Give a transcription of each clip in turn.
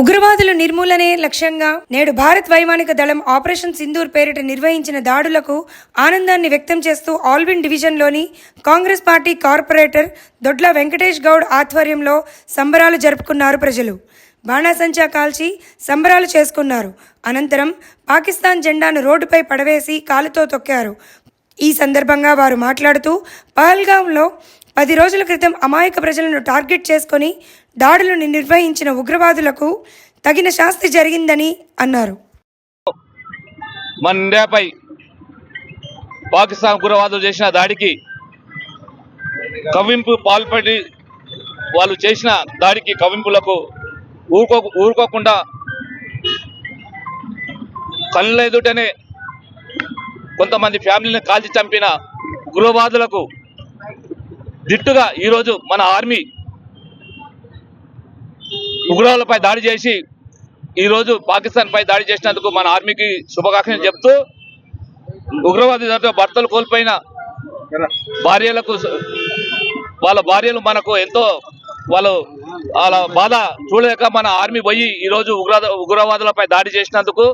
ఉగ్రవాదుల నిర్మూలనే లక్ష్యంగా నేడు భారత్ వైమానిక దళం ఆపరేషన్ సింధూర్ పేరిట నిర్వహించిన దాడులకు ఆనందాన్ని వ్యక్తం చేస్తూ ఆల్విన్ డివిజన్లోని కాంగ్రెస్ పార్టీ కార్పొరేటర్ దొడ్ల వెంకటేష్ గౌడ్ ఆధ్వర్యంలో సంబరాలు జరుపుకున్నారు ప్రజలు. బాణాసంచా కాల్చి సంబరాలు చేసుకున్నారు. అనంతరం పాకిస్తాన్ జెండాను రోడ్డుపై పడవేసి కాలుతో తొక్కారు. ఈ సందర్భంగా వారు మాట్లాడుతూ పహల్గాంలో పది రోజుల క్రితం అమాయక ప్రజలను టార్గెట్ చేసుకొని దాడులను నిర్వహించిన ఉగ్రవాదులకు తగిన శాస్తి జరిగిందని అన్నారు. మండ్యాపై పాకిస్తాన్ ఉగ్రవాదులు చేసిన దాడికి కవింపు పాల్పడి వాళ్ళు చేసిన దాడికి కవింపులకు ఊరుకో ఊరుకోకుండా కళ్ళ ఎదుటనే కొంతమంది ఫ్యామిలీని కాల్చి చంపిన ఉగ్రవాదులకు దిట్టుగా ఈరోజు మన ఆర్మీ ఉగ్రవాదులపై దాడి చేసి ఈరోజు పాకిస్తాన్పై దాడి చేసినందుకు మన ఆర్మీకి శుభాకాంక్షలు చెప్తూ ఉగ్రవాది భర్తలు కోల్పోయిన భార్యలకు వాళ్ళ భార్యలు మనకు ఎంతో వాళ్ళు వాళ్ళ బాధ చూడలేక మన ఆర్మీ పోయి ఈరోజు ఉగ్ర ఉగ్రవాదులపై దాడి చేసినందుకు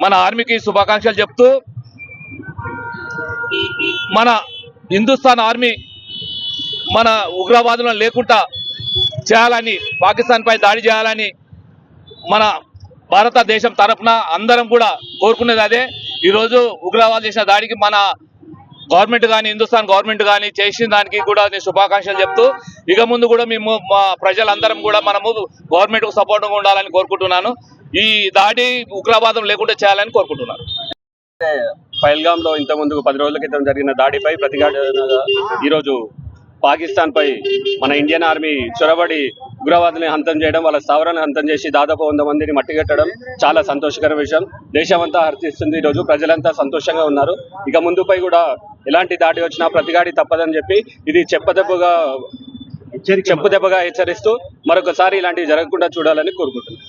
మన ఆర్మీకి శుభాకాంక్షలు చెప్తూ మన హిందుస్థాన్ ఆర్మీ మన ఉగ్రవాదులను లేకుండా చేయాలని పాకిస్తాన్పై దాడి చేయాలని మన భారతదేశం తరఫున అందరం కూడా కోరుకునేది అదే. ఈరోజు ఉగ్రవాదులు చేసిన దాడికి మన గవర్నమెంట్ కానీ హిందుస్థాన్ గవర్నమెంట్ కానీ చేసిన దానికి కూడా నేను శుభాకాంక్షలు చెప్తూ ఇక ముందు కూడా మేము మా ప్రజలందరం కూడా మనము గవర్నమెంట్కు సపోర్ట్గా ఉండాలని కోరుకుంటున్నాను. ఈ దాడి ఉగ్రవాదం లేకుండా చేయాలని కోరుకుంటున్నాను. పైల్గాంలో లో ఇంత ముందు పది రోజుల క్రితం జరిగిన దాడిపై ప్రతిఘటనగా ఈరోజు పాకిస్తాన్ పై మన ఇండియన్ ఆర్మీ చొరబడి ఉగ్రవాదుల్ని హంతం చేయడం వాళ్ళ స్థావరాన్ని హంతం చేసి దాదాపు వంద మందిని మట్టిగట్టడం చాలా సంతోషకర విషయం. దేశమంతా హర్షిస్తుంది ఈరోజు. ప్రజలంతా సంతోషంగా ఉన్నారు. ఇక ముందుపై కూడా ఎలాంటి దాడి వచ్చినా ప్రతిగాడి తప్పదని చెప్పి ఇది చెప్పదెబ్బగా చెప్పు దెబ్బగా హెచ్చరిస్తూ మరొకసారి ఇలాంటివి జరగకుండా చూడాలని కోరుకుంటున్నాను.